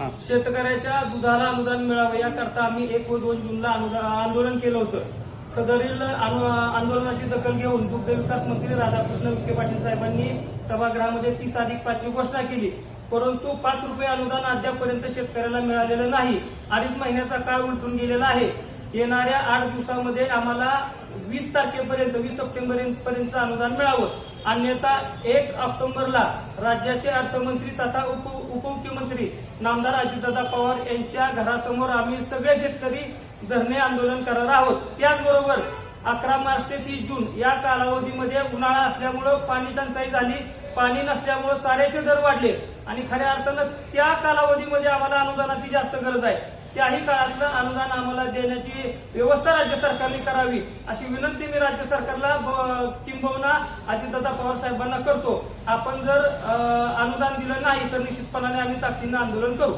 शेतकऱ्याच्या दुधाला अनुदान मिळावं याकरता आम्ही एक व दोन जूनला आंदोलन केलं होतं. सदरील आंदोलनाची दखल घेऊन दुग्ध विकास मंत्री राधाकृष्ण विखे पाटील साहेबांनी सभागृहामध्ये तीस अधिक पाचची घोषणा केली. परंतु पाच रुपये अनुदान अद्यापपर्यंत शेतकऱ्याला मिळालेलं नाही. अडीच महिन्याचा काळ उलटून गेलेला आहे. येणाऱ्या आठ दिवसामध्ये आम्हाला वीस तारखेपर्यंत वीस सप्टेंबर पर्यंतचं अनुदान मिळावं. अन्यथा एक ऑक्टोबरला राज्याचे अर्थमंत्री तथा उप उपमुख्यमंत्री नामदार अजितदादा पवार यांच्या घरासमोर आम्ही सगळे शेतकरी धरणे आंदोलन करणार आहोत. त्याचबरोबर अकरा मार्च ते तीस जून या कालावधीमध्ये उन्हाळा असल्यामुळं पाणी टंचाई झाली. पाणी नसल्यामुळं चाऱ्याचे दर वाढले. आणि खऱ्या अर्थानं त्या कालावधीमध्ये आम्हाला अनुदानाची जास्त गरज आहे. त्याही काळातलं अनुदान आम्हाला देण्याची व्यवस्था राज्य सरकारने करावी अशी विनंती मी राज्य सरकारला ब- किंबहुना अजितदादा पवार साहेबांना करतो. आपण जर अनुदान दिलं नाही तर निश्चितपणाने आम्ही ताकदीनं आंदोलन करू.